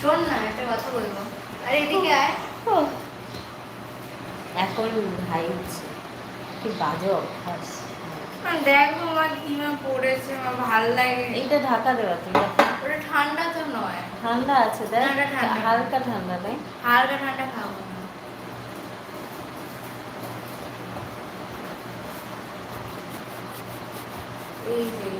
শোন না একটা কথা বলব। আরে এদিকে আয়। এখন ভাই হচ্ছে কি বাজে অভ্যাস। দেখো আমার কিমা পড়েছে আমার ভালো লাগে। এইটা ঢাকা দেওয়া তো ওটা ঠান্ডা তো নয়। ঠান্ডা আছে দেখ। এটা। হালকা ঠান্ডা তাই? হালকা ঠান্ডা খাব। এই যে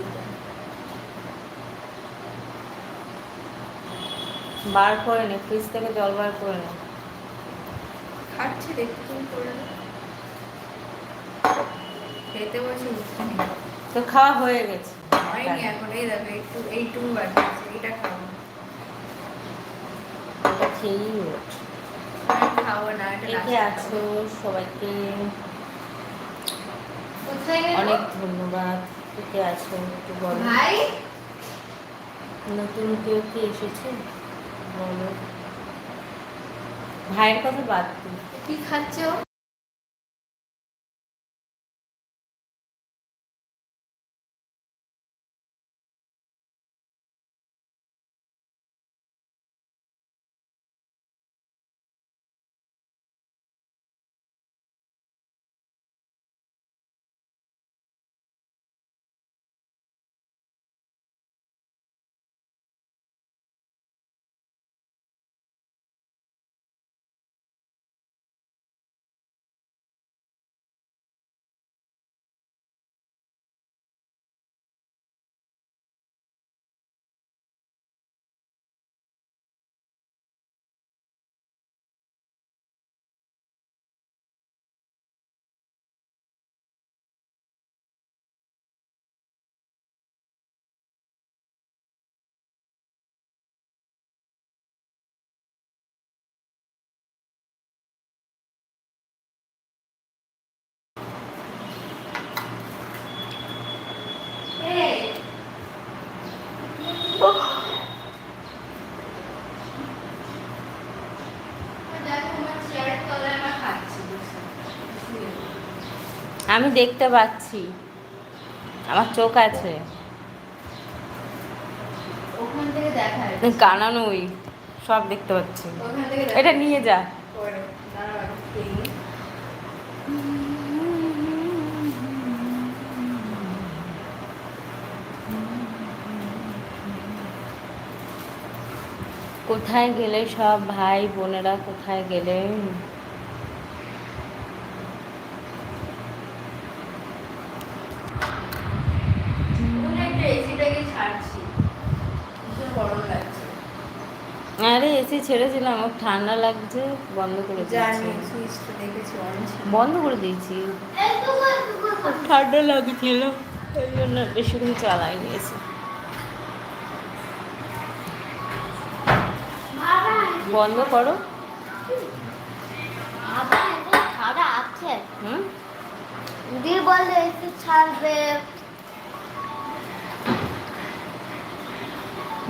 বার করে নে ফ্রিজ থেকে জল বার করে নে। খাচ্ছি দেখতে তুমি করে খেতে বসে তো খাওয়া হয়ে গেছে। হয়নি এখন এই দেখো একটু এইটুকু বাকি আছে এটা খাব। এটা খেয়েই ওঠ। খাব না এটা আছো? সবাইকে। অনেক ধন্যবাদ। কে আছো? একটু বলো। নতুন কেউ কি এসেছে? বলো। ভাইয়ের কথা বাদ কি খাচ্ছো? আমি দেখতে পাচ্ছি। আমার চোখ আছে। কানানোই সব দেখতে পাচ্ছি। এটা নিয়ে যা। কোথায় গেলে সব ভাই বোনেরা কোথায় গেলে? আরে এসি ছেড়েছিলাম আমার ঠান্ডা লাগছে বন্ধ করে দিয়েছি। বন্ধ করে দিয়েছি। ঠান্ডা লাগছিল ওই জন্য বেশিক্ষণ চালাইনি এসি। বন্ধ করো। ছাড়া আছে। হুম? দি বলে একটু ছাড়বে।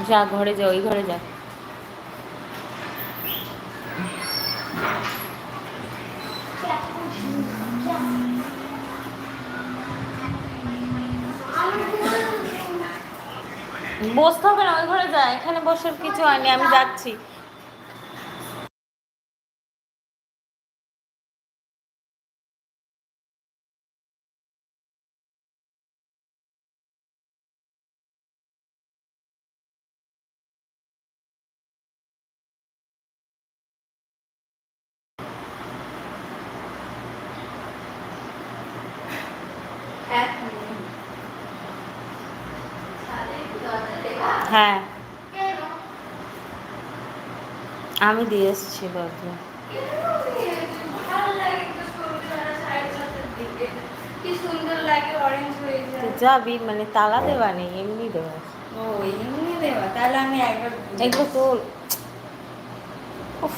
যা ঘরে যা ওই ঘরে যা। বসতে হবে না ওই ঘরে যা। এখানে বসে কিছু হয়নি আমি যাচ্ছি। লাগে অরেঞ্জ হয়ে তো যায় যাবি মানে তালা দেওয়া নেই এমনি দেওয়া ও এমনি দেওয়া তাহলে আমি একবার এগুলো তোল উফ